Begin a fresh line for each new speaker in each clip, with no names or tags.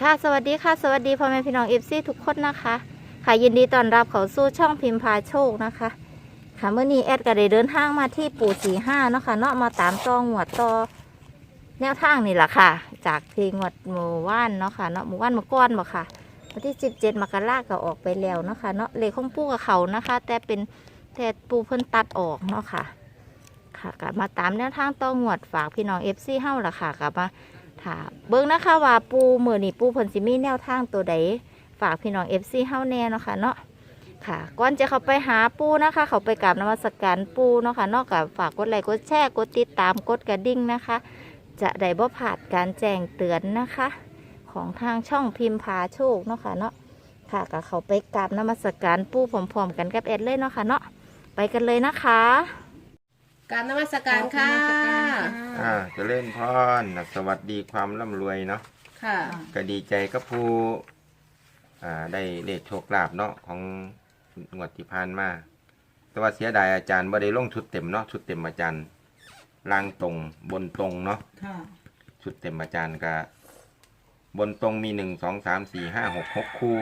ค่ะสวัสดีค่ะ สวัสดีพ่อแม่พี่น้องเอฟซีทุกคนนะคะ ค่ะยินดีต้อนรับเข้าสู่ช่องพิมพ์พาโชคนะคะ ค่ะเมื่อนี้แอดก็ได้เดินทางมาที่ปู่สี่ห้าเนาะค่ะเนาะมาตามตองหวดต่อแนวทางนี่แหละค่ะ จากที่งวดหมู่ว่านเนาะค่ะเนาะหมู่ว่านเมื่ก้อนบ่ค่ะวันที่สิบเจ็ดมกราก็ออกไปแล้วเนาะค่ะเนาะเลขของปู่กับเขานะคะ แต่เป็นแต่ปู่เพิ่นตัดออกเนาะค่ะ ค่ะกลับมาตามแนวทางตองหวดฝากพี่น้องเอฟซีเฮ้าละค่ะกลับมา ค่ะเบิ่งนะคะว่าปูมือนี่ปูเพิ่นสิมีแนวทางตัวใดฝากพี่น้อง FC เฮาแน่เนาะค่ะเนาะค่ะก่อนจะเข้าไปหาปูนะคะ เขาไปกราบนมัสการปูเนาะค่ะนอกจากฝากกดไลค์กดแชร์กดติดตามกดกระดิ่งนะคะ จะได้บ่พลาดการแจ้งเตือนนะคะ ของทางช่องพิมพ์พาโชคเนาะค่ะเนาะค่ะก็เขาไปกราบนมัสการปูพร้อมๆกันกับแอดเลยเนาะค่ะเนาะไปกันเลยนะคะ
กรารนมัสการค่ะ
อ่าเจะเล่นพรนะสวัสดีความร่ำรวยเนาะ
ค่ะ
ก็ดีใจกับผู้อ่าได้เลขโชคลาภเนาะของงวดที่ผ่านมาแต่ว่าเสียดายอาจารย์บ่ได้ลงชุดเต็มเนาะชุดเต็มอาจารย์ล่างตรงบนตรงเนาะ
ค่ะ
ชุดเต็มอาจารย์ก็บนตรงมีหนึ่งสองสามสี่ห้าหกหกคู่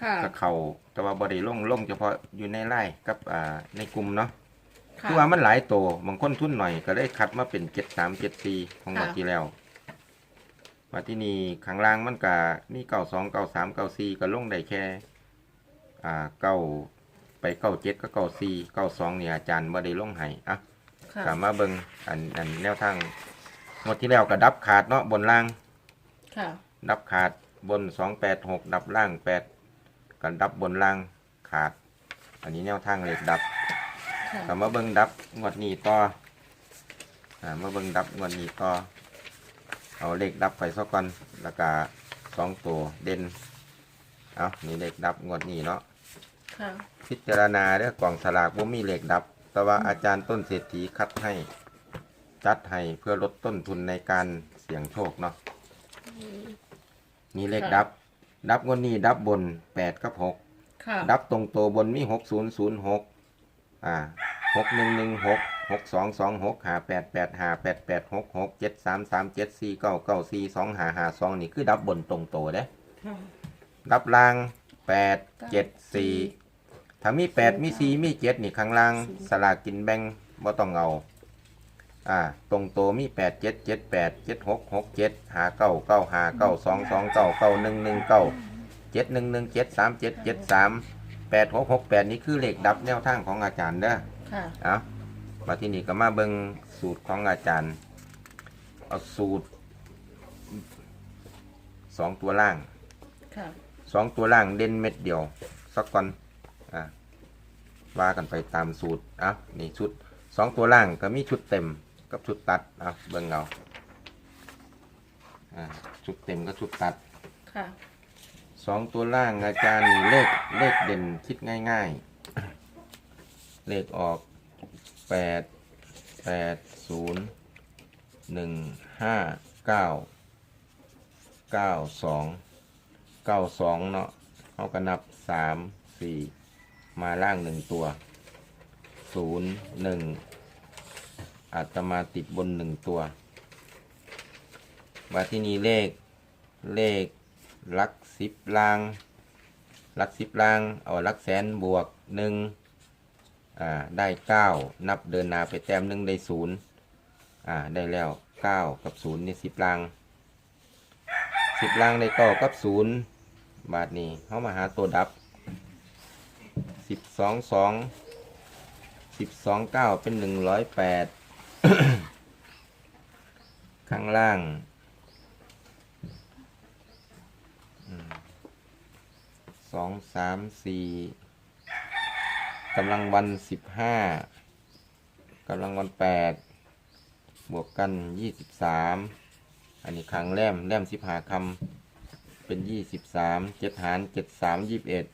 ค่ะ
กับเขาแต่ว่าบ่ได้ลงลงเฉพาะอยู่ในไล่กับอ่าในกลุ่มเนาะ
ค่ะ
คือว่ามันหลายตัวบางคนทุนหน่อยก็ได้คัดมาเป็นเจ็ดสามเจ็ดสี่ของงวด
ค่ะ
ที่แล้วมาที่นี่ข้างล่างมันก็มีเก้าสองเก้าสามเก้าสี่ก็ลงได้แค่ อ่าเก้าไปเก้าเจ็ดก็เก้าสี่เก้าสองเนี่ยอาจารย์บ่ได้ลงให้อะ
ค่ะ
กลับมาเบิ่งอันอันแนวทางงวดที่แล้วก็ดับขาดเนาะบนล่าง
ค่ะ
ดับขาดบนสองแปดหกดับล่างแปดกันดับบนล่างขาด อันนี้แนวทางเหล็กดับ
ค่ะ
กลับมาเบิ่งดับงวดนี้ต่ออ่ามาเบิ่งดับงวดนี้ต่อ เอาเลขดับไปซะก่อนแล้วก็สองตัวเด่น เอานี่เลขดับงวดนี้เนาะ
ค่ะ
พิจารณาเรื่องกล่องสลากว่ามีเลขดับ แต่ว่าอาจารย์ต้นเศรษฐีคัดให้ จัดให้เพื่อลดต้นทุนในการเสี่ยงโชคเนาะนี่เลขดับ ดับงวดนี้ดับบนแปดกับหก
ค่ะ
ดับตรงตัวบนมีหกศูนย์ศูนย์หก อ่าหกหนึ่งหนึ่งหกหกสองสองหกหาแปดแปดหาแปดแปดหกหกเจ็ดสามสามเจ็ดสี่เก้าเก้าสี่สองหาหาสองนี่คือดับบนตรงตัวเด้
ค่ะ
ดับล่างแปดเจ็ดสี่ถ้ามีแปดมีสี่มีเจ็ดนี่ข้างล่างสลากกินแบ่งบ่ต้องเอาอ่าตรงตัวมีแปดเจ็ดเจ็ดแปดเจ็ดหกหกเจ็ดหาเก้าเก้าหาเก้าสองสองเก้าเก้าหนึ่งหนึ่งเก้าเจ็ดหนึ่งหนึ่งเจ็ดสามเจ็ดเจ็ดสาม แปดหกหกแปดนี่คือเลขดับแนวทางของอาจารย์เด้อ
ค่ะ
เอามาที่นี่ก็มาเบิ่งสูตรของอาจารย์ เอาสูตรสองตัวล่าง
ค่ะ
สองตัวล่างเด่นเม็ดเดียวสักก่อนอะว่ากันไปตามสูตรอะนี่ชุดสองตัวล่างก็มีชุดเต็มกับชุดตัดอะเบิ่งเอาอะชุดเต็มกับชุดตัด
ค่ะ
สองตัวล่างอาจารย์มีเลขเลขเด่นคิดง่ายๆ เลขออกแปดแปดศูนย์หนึ่งห้าเก้าเก้าสองเก้าสองเนาะเขาก็นับสามสี่มาล่างหนึ่งตัวศูนย์หนึ่งอาจจะมาติดบนหนึ่งตัวมาที่นี่เลขเลข ลักสิบลางลักสิบลางเอาลักแสนบวกหนึ่งอ่าได้เก้านับเดินนาไปแต้มหนึ่งได้ศูนย์อ่าได้แล้วเก้ากับศูนย์นี่สิบลางสิบลางได้เก้ากับศูนย์บาทนี้เข้ามาหาตัวดับสิบสองสองสิบสองเก้าเป็นหนึ่งร้อยแปดข้างล่าง องสามสี่กำลังวันสิบห้ากำลังวันแปดบวกกันยี่สิบสามอันนี้ครั้งแรมแรมสิบหาคำเป็นยี่สิบสามเจ็ดหารเจ็ดสามยี่สิบเอ็ด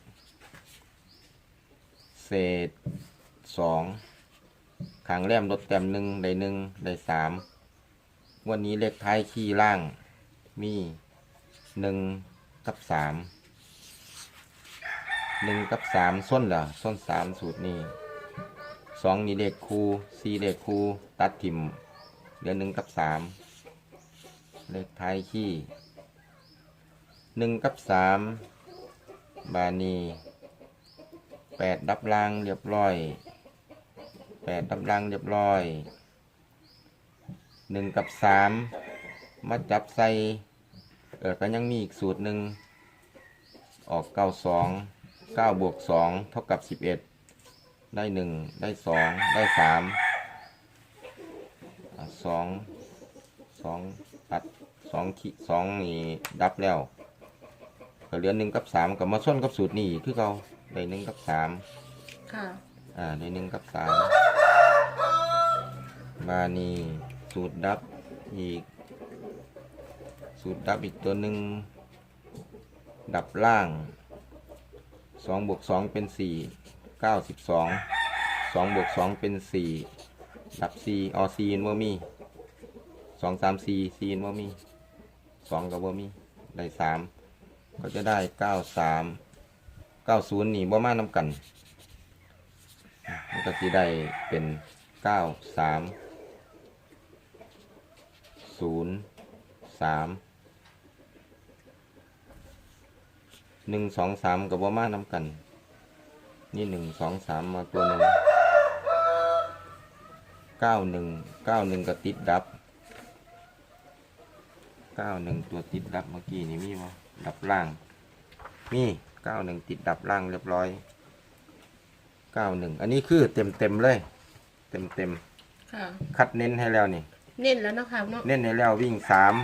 เศษสองครั้งแรมลดแต้มหนึ่งได้หนึ่งได้สามวันนี้เลขท้ายขี้ล่างมีหนึ่งกับสาม หนึ่งกับสามส้นเหรอส้นสามสูตรนี้สองนี่เลขคูสี่เลขคูตัดทิมเหลือหนึ่งกับสามเลขท้ายขี้หนึ่งกับสามบานีแปดดับรางเรียบร้อยแปดดับรางเรียบร้อยหนึ่งกับสามมาจับใส่เออก็ยังมีอีกสูตรหนึ่งออกเก้าสอง เก้าบวกสองเท่ากับสิบเอ็ดได้หนึ่งได้สองได้สามอะสองสองตัดสองขีสองนี่ดับแล้วก็เหลือหนึ่งกับสามก็มาส้นกับสูตรนี่คือเขาได้หนึ่งกับสาม
ค่ะ
อ่าได้หนึ่งกับสามบานีสูตรดับอีก สูตรดับอีกตัวหนึ่งดับล่าง สองบวกสองเป็นสี่เก้าสิบสองสองบวกสองเป็นสี่ดับสี่ออซีนว่ามีสองสามสี่ซีนว่ามีสองกับว่ามีได้สามก็จะได้เก้าสามเก้าศูนย์นี่บ่มาน้ำกันอะมันก็สิได้เป็นเก้าสามศูนย์สาม หนึ่งสองสามกับบ่มานำกัน นี่หนึ่งสองสามมาตัวหนึ่งเก้าหนึ่งเก้าหนึ่งก็ติดดับเก้าหนึ่งตัวติดดับเมื่อกี้นี่มีบ่ดับล่างนี่เก้าหนึ่งติดดับล่างเรียบร้อยเก้าหนึ่งอันนี้คือเต็มเต็มๆเลย เต็มเต็ม
ค่ะ
ๆคัดเน้นให้แล้วนี่
เน้นแล้วเนาะค่ะเนาะ
เน้นให้แล้ววิ่งสาม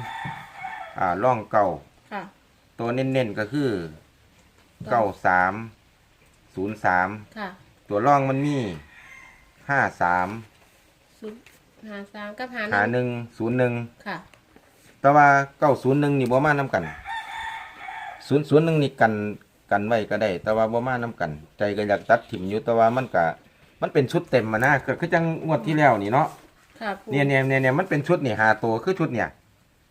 อ่าล่องเก่า
ค่ะ
ตัวเน้นๆก็คือ เก้าสามศูนย์สาม
ค่ะ
ตัวล่องมันมีห้าสาม
ศูนย์หาสามกับหา
หาหนึ่งศูนย์หนึ่ง
ค่ะ
แต่ว่าเก้าศูนย์หนึ่งนี่บ่มานํกันศูนย์ศูนย์หนึ่งนี่กันกันไว้ก็ได้ แต่ว่าบ่มานํกัน ใจก็อยากตัดถิ่มอยู่แต่ว่ามันก็มันเป็นชุดเต็มมานะก็คือจังงวดที่แล้วนี่เนาะ
ค่ะปู
เนี่ยเนี่ยเนี่ยเนี่ยมันเป็นชุดนี่หาตัวคือชุดเนี่ย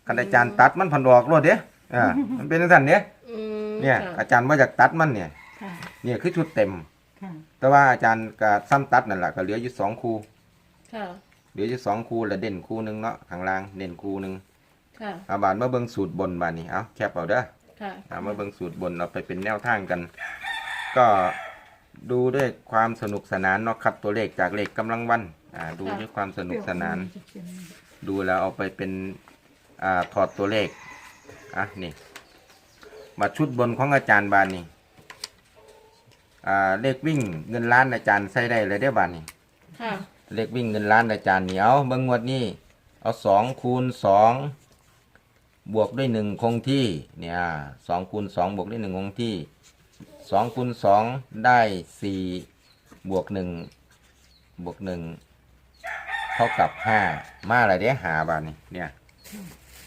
กันอาจารย์ตัดมันพันดอกรวดเด้อ่ามันเป็นจังซั่นเด้
อืม
เนี่ย
ค่ะ
อาจารย์ว่าอยากตัดมันเนี่ย
ค่ะ
เนี่ยคือชุดเต็ม
ค่ะ
แต่ว่าอาจารย์ก็ซ้ำตัดนั่นแหละก็เหลืออยู่สองคู่
ค่ะ
เหลืออยู่สองคู่แล้วเด่นคู่หนึงเนาะข้างล่างเด่นคู่หนึง
ค่ะ
อาบานมาเบิ่งสูตรบนบานนี้เอาแคปเอาเด้อ
ค่ะ
เอามาเบิ่งสูตรบนเอาไปเป็นแนวทางกัน ก็ดูด้วยความสนุกสนานเนาะคัดตัวเลขจากเลขกำลังวันอ่าดูด้วยความสนุกสนาน ดูแล้วเอาไปเป็น อ่าถอดตัวเลข อะ นี่ มาชุดบนของอาจารย์บานนี่อ่าเลขวิ่งเงินล้านอาจารย์ใส่ได้เลยได้อบานนี่
ค่ะ
เลขวิ่งเงินล้านอาจารย์เหนียวเบิ่งงวดนี้เอาสองคูณสองบวกด้วยหนึ่งคงที่เนี่ยสองคูณสองบวกด้วยหนึ่งคงที่สองคูณสองได้สี่บวกหนึ่งบวกหนึ่งเท่ากับห้ามาอะไรเด้หาบานนี่เนี่ย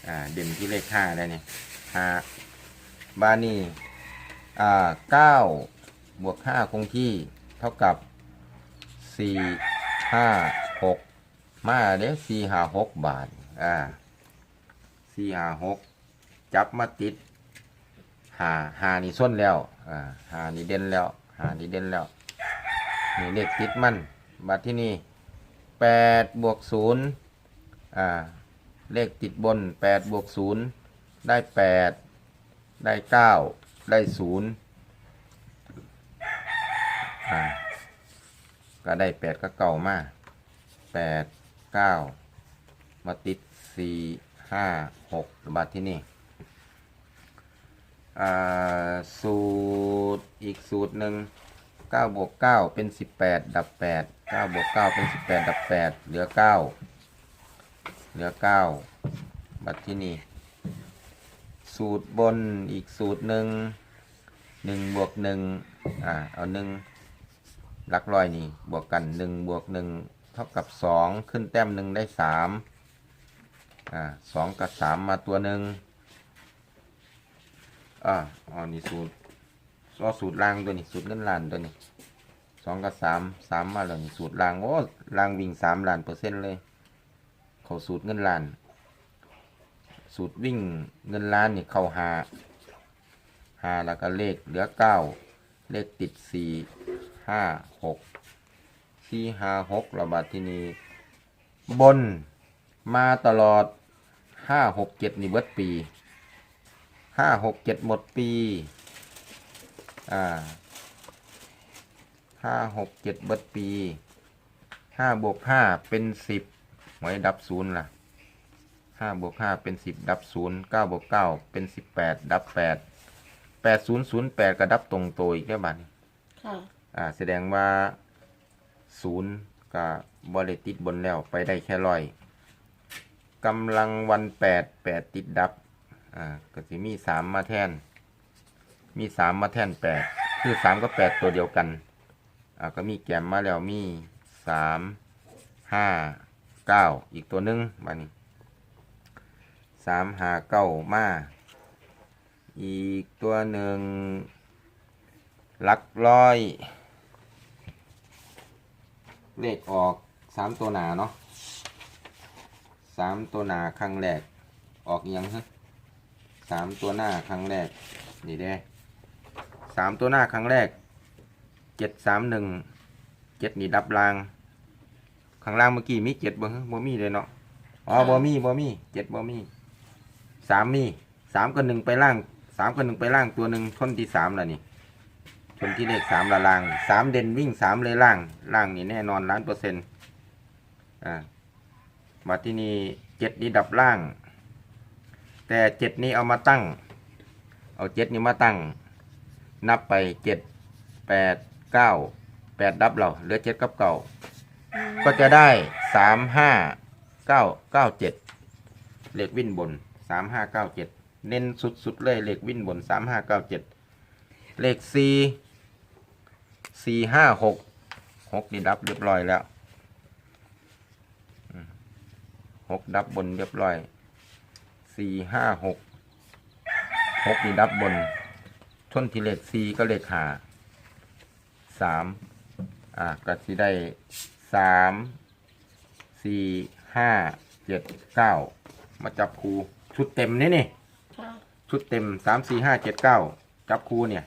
อ่าเด่นที่เลขห้าได้เนี่ยห้า บานี่อ่าเก้าบวกห้าคงที่เท่ากับสี่ห้าหกมาเด้สี่ห้าหกบาทอ่าสี่ห้าหกจับมาติดหาหานี่ส้นแล้วอ่าหานี่เด่นแล้วหานี่เด่นแล้วนี่เลขติดมันบัดที่นี่แปดบวกศูนย์อ่าเลขติดบนแปดบวกศูนย์ได้แปด ได้เก้าได้ศูนย์ก็ได้แปดก็เก่ามากแปดเก้ามาติดสี่ห้าหกบัตรที่นี่อ่าสูตรอีกสูตรหนึ่งเก้าบวกเก้าเป็นสิบแปดดับแปดเก้าบวกเก้าเป็นสิบแปดดับแปดเหลือเก้าเหลือเก้าบัตรที่นี่ สูตรบนอีกสูตรหนึ่งหนึ่งบวกหนึ่งอ่าเอาหนึ่งหลักร้อยนี่บวกกันหนึ่งบวกหนึ่งเท่ากับสองขึ้นแต้มหนึ่งได้สามอ่าสองกับสามมาตัวหนึ่งอ่าอ๋อนี่สูตรอ๋อสูตรล่างตัวนี้สูตรเงินล้านตัวนี้สองกับสามสามมาแล้วนี่สูตรล่างโอ้ล่างวิ่งสามล้านเปอร์เซ็นต์เลย เขาสูตรเงินล้าน สูตรวิ่งเงินล้านนี่เข้าหาหาแล้วก็เลขเหลือเก้าเลขติดสี่ห้าหกสี่ห้าหกระบาดที่นี้บนมาตลอดห้าหกเจ็ดนี่เบิดปีห้าหกเจ็ดหมดปีอ่าห้าหกเจ็ดเบิดปีห้าบวกห้าเป็นสิบหวยดับศูนย์ล่ะ ห้าบวกห้าเป็นสิบดับศูนย์เก้าบวกเก้าเป็นสิบแปดดับแปดแปดศูนย์ศูนย์แปดก็ดับตรงตัวอีกแล้วบัดนี้
ค่ะ
อ่า แสดงว่าศูนย์กับบริติดบนแล้วไปได้แค่ร้อยกำลังวันแปดแปดติดดับ อ่าก็จะมีสามมาแทน มีสามมาแทนแปดคือสามกับแปดตัวเดียวกัน อ่าก็มีแกมมาแล้วมีสามห้าเก้าอีกตัวหนึงมานี่ สามหาเก้ามา อีกตัวหนึ่งหลักร้อย เลขออกสามตัวหนาเนาะสามตัวหนาครั้งแรก ออกยังฮะสามตัวหน้าครั้งแรก นี่เด้สามตัวหน้าครั้งแรกเจ็ดสามหนึ่งเจ็ดนี่ดับรางข้างล่างเมื่อกี้มีเจ็ดบ่ฮะบ่มีเลยเนาะ อ๋อบ่มีบ่มีเจ็ดบ่มี สามมีสามกับหนึ่งไปล่างสามกับหนึ่งไปล่างตัวหนึ่งทนที่สามแล้วนี่ชนที่เลขสามละล่างสามเด่นวิ่งสามเลยล่างล่างนี่แน่นอนล้านเปอร์เซ็นต์อ่ามาที่นี่เจ็ดนี่ดับล่าง แต่เจ็ดนี้เอามาตั้ง เอาเจ็ดนี้มาตั้ง นับไปเจ็ดแปดเก้าแปดดับเราเหลือเจ็ดกับเก่าก็จะได้สามห้าเก้าเก้าเจ็ดเลขวิ่นบน สามห้าเก้าเจ็ดเน้นสุดๆเลยเลขวิ่นบนสามห้าเก้าเจ็ดเลขสี่สี่ห้าหกหกนี่ดับเรียบร้อยแล้วหกดับบนเรียบร้อยสี่ห้าหกหกนี่ดับบนชนที่เลขสี่ก็เลขหาสามอะก็สิได้สามสี่ห้าเจ็ดเก้ามาจับคู ชุดเต็มนี่นี่
ค่ะ
ชุดเต็มสามสี่ห้าเจ็ดเก้าจับคู่เนี่ย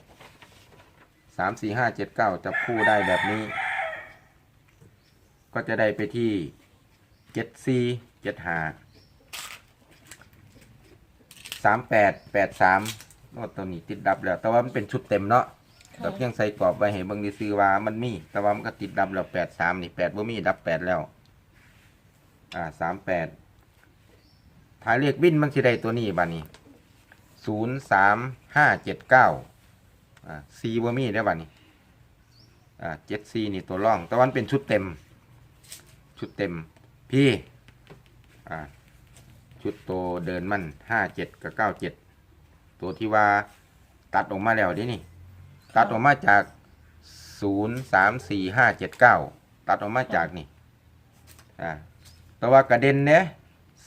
สามสี่ห้าเจ็ดเก้าจับคู่ได้แบบนี้ ก็จะได้ไปที่เจ็ดสี่เจ็ดห้าสามแปดแปดสามโอ้ตัวนี้ติดดับแล้ว แต่ว่ามันเป็นชุดเต็มเนาะ
ค่ะ
แบบยังใส่กรอบไว้ให้เบางดีซื้อว่ามันมี แต่ว่ามันก็ติดดับแล้วแปดสามนี่แปดบ่มีดับแปดแล้ว อ่าสามแปด ถ่ายเลขวินมันสิได้ตัวนี้บานี้ศูนย์สามห้าเจ็ดเก้าอ่าซีบมีได้บัดนี้อ่าเจ็ดซีนี่ตัวร่อง แต่วันเป็นชุดเต็ม ชุดเต็ม พี่อ่าชุดโตวเดินมันห้าเจ็ดกับเก้าเจ็ดตัวที่ว่าตัดออกมาแล้วดินี่ ตัดออกมาจากศูนย์สามสี่ห้าเจ็ดเก้าตัดออกมาจากนี่อ่าแต่ว่ากระเด็นเนี่ย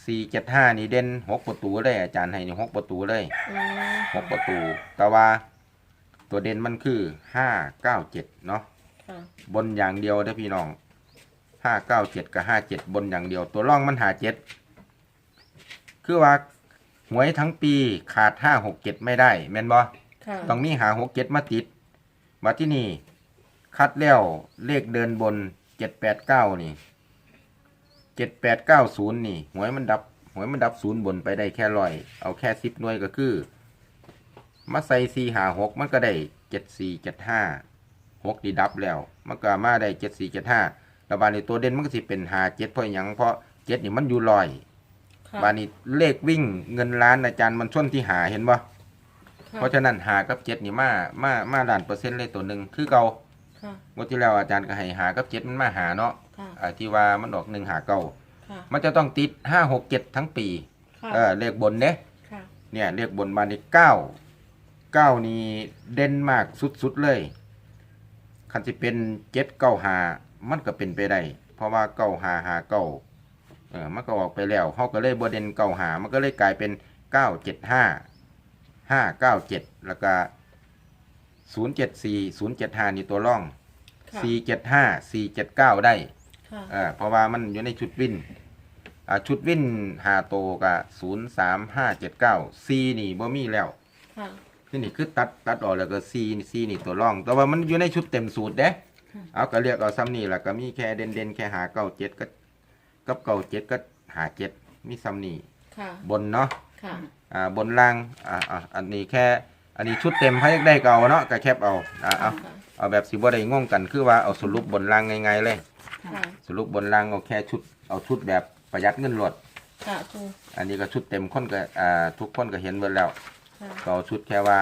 สี่เจ็ดห้านี่เด่นหกประตูเลยอาจารย์ให้นี่หกประตูเลย
อืม
หกประตู แต่ว่า ตัวเด่นมันคือห้าเก้าเจ็ดเนาะ
ค่ะ
บนอย่างเดียวเด้อพี่น้องห้าเก้าเจ็ดกับห้าเจ็ดบนอย่างเดียว ตัวร่องมันหาเจ็ดคือว่าหวยทั้งปีขาดห้าหกเจ็ดไม่ได้แม่นบ่
ค่ะ
ต้องมีหาหกเจ็ดมาติด มาที่นี่ คัดแล้วเลขเดินบนเจ็ดแปดเก้านี่ เจ็ดแปดเก้าศูนย์นี่หวยมันดับหวยมันดับศูนย์บนไปได้แค่ร้อย เอาแค่สิบหน่วยก็คือ มาใส่สี่หาหกมันก็ได้เจ็ดสี่เจ็ดห้าหกดีดับแล้ว มันก็มาได้เจ็ดสี่เจ็ดห้าแล้วบานนี้ตัวเด่นมันก็สิเป็นหาเจ็ดเพราะหยังเพราะเจ็ดนี่มันอยู่ลอย
ค่ะ
บานนี้เลขวิ่งเงินล้านอาจารย์มันชนที่หาเห็นบ่เพราะฉะนั้นหากับเจ็ดนี่มามามาล้านเปอร์เซ็นต์เลยตัวหนึ่งคือเก่า
ค่ะ
งวดที่แล้วอาจารย์ก็ให้หากับเจ็ดมันมาหาเนาะ
ค่ะ
อ่าที่ว่ามันออกหนึ่งหาเก่า
ค่ะ
มันจะต้องติดห้าหกเจ็ดทั้งปี
ค่ะ
เออเลขบนเด้
ค่ะ
เนี่ยเลขบนมาในเก้าเก้านี่เด่นมากสุดๆเลยคันที่เป็นเจ็ดเก้าหามันก็เป็นไปได้ เพราะว่าเก้าหาหาเก้าเออมันก็ออกไปแล้วเขาก็เลยบเด่นเก้าหามันก็เลยกลายเป็นเก้าเจ็ดห้าห้าเก้าเจ็ดแล้วก็ศูนย์เจ็ดสี่ศูนย์เจ็ดห้านี่ตัวร่อง
ค่ะ
สี่เจ็ดห้าสี่เจ็ดเก้าได้
ค่ะ
เออเพราะว่ามันอยู่ในชุดวินอ่าชุดวินหาโตกับศูนย์สามห้าเจ็ดเก้าซีนี่บ่มีแล้ว
ค่ะ
ที่นี่คือตัดตัดออกแล้วก็ซีซีนี่ตัวร่อง แต่ว่ามันอยู่ในชุดเต็มสูตรเด้
ค่ะ
เอาก็เรียกเอาซ้ำนี่แหละก็มีแค่เด่นเด่นๆแค่หาเก้าเจ็ดก็กับเก้าเจ็ดก็หาเจ็ดมีซ้ำนี่
ค่ะ
บนเนาะ
ค่ะ
อ่าบนล่างอ่าอ่าอันนี้แค่ อันนี้ชุดเต็มให้ได้ก็เอาเนาะก็แคบเอาอ่าเอา
ค่ะ
เอาแบบสิบ่ได้งงกันคือว่าเอาสรุปบนล่างง่ายๆเลย
ค่ะ
สรุปบนล่างเอาแค่ชุดเอาชุดแบบประหยัดเงินหลด
ค่ะปู
อันนี้ก็ชุดเต็มคนก็อ่าทุกคนก็เห็นเบิดแล้ว
ค่ะ
ก็เอาชุดแค่ว่า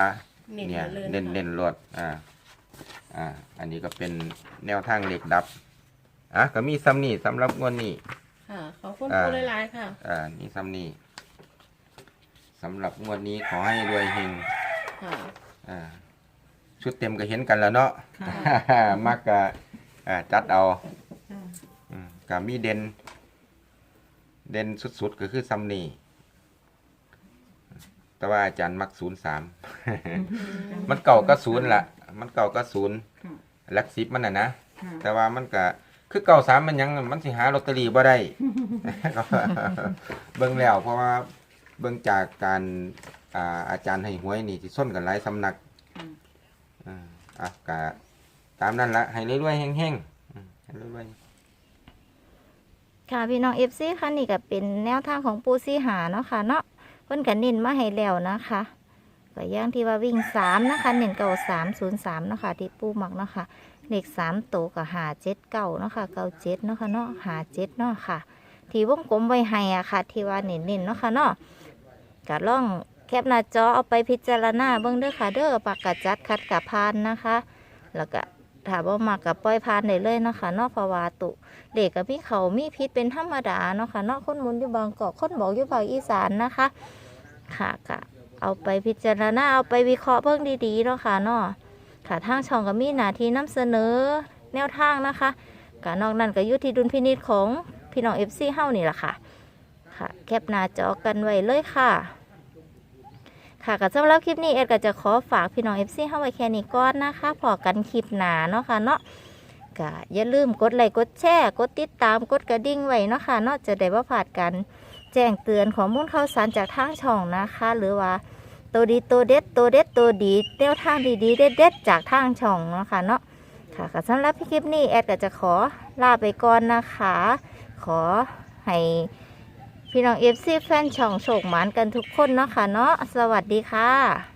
เน้น
เนี่ย
เลย
เน้น
ค่ะ
เน้นรวดอ่า อ่า อันนี้ก็เป็นแนวทางเหล็กดับ อะ ก็มีซ้ำนี่สำหรับงวดนี้
ค่ะ ขอบคุณ
อ่า
ปูหลายๆค่ะ
อ่า นี่ซ้ำนี่สำหรับงวดนี้ขอให้รวยเฮง
ค่ะ
อ่า ชุดเต็มก็เห็นกันแล้วเนาะ
ค่ะ
มักก็อ่าจัดเอา
ค่ะ
อืม ก็มีเด่น เด่นสุดๆก็คือซ้ำนี่แต่ว่าอาจารย์มักศูนย์สามมันเก่าก็ศูนย์ละมันเก่าก็ศูนย์
ค่ะ
หลักสิบมันน่ะนะ
ค่ะ
แต่ว่ามันก็คือเก่าสามมันยังมันสิหาลอตเตอรี่บ่ได้ก็เบิ่งแล้วเพราะว่าเบิ่งจากการอ่าอาจารย์ให้หวยนี่ที่ส้นกันหลายสำนัก
ค่ะ
อ่าอะก็ตามนั้นละให้รวยๆแห้งๆอืมให้รวย
ค่ะพี่น้องเอฟซีค่ะนี่ก็เป็นแนวทางของปูซีหาเนาะค่ะเนาะเพิ่นก็เน้นมาให้แล้วนะคะก็ย่างที่ว่าวิ่งสามนะคะเน้นเก่าสามศูนย์สามเนาะค่ะที่ปูหมักเนาะค่ะเลขสามโตกับหาเจ็ดเก่าเนาะค่ะเก่าเจ็ดเนาะค่ะเนาะหาเจ็ดเนาะค่ะ ที่วงกลมไว้ให้อะค่ะ ที่ว่าเน้นๆเนาะค่ะเนาะก็ล่องแคปหน้าจอเอาไปพิจารณาเบิ่งเด้อค่ะเด้อปากกาจัดคัดกับพานนะคะ แล้วก็ ถามว่ามักกับปล่อยพานได้เลยเนาะค่ะเนาะเพราว่าตุเด็กกับพี่เขามีพิษเป็นธรรมดาเนาะค่ะเนอกคนมุนอยู่บางกอกคนบอกอยู่ภาคอีสานนะคะ ค่ะก็เอาไปพิจารณาเอาไปวิเคราะห์เบิ่งดีๆเนาะค่ะเนาะค่ะทางช่องก็มีหน้าที่นำเสนอแนวทางนะคะก็นอกนั้นก็อยู่ที่ดุลพินิจของพี่น้องเอฟซีเฮ้านี่แหละค่ะ ค่ะ แคปหน้าจอกันไว้เลยค่ะ ค่ะก็สำหรับคลิปนี้เอ็ดก็จะขอฝากพี่น้องเอฟซีเฮาไว้แค่นี้ก่อนนะคะพอกันคลิปหนาเนาะค่ะเนาะก็อย่าลืมกดไลค์กดแชร์กดติดตามกดกระดิ่งไว้เนาะค่ะเนอกจะได้ว่าผ่านกัน แจ้งเตือนข้อมูลข่าวสารจากทางช่องนะคะ หรือว่าตัวดีตัวเด็ดตัวเด็ดตัวดีแนวทางดีๆเด็ดๆจากทางช่องเนาะค่ะเนาะค่ะก็สำหรับคลิปนี้แอดก็จะขอลาไปก่อนนะคะ ขอให้ พี่น้องเอฟซีแฟนช่องโศกหมานกันทุกคนเนาะค่ะเนาะสวัสดีค่ะ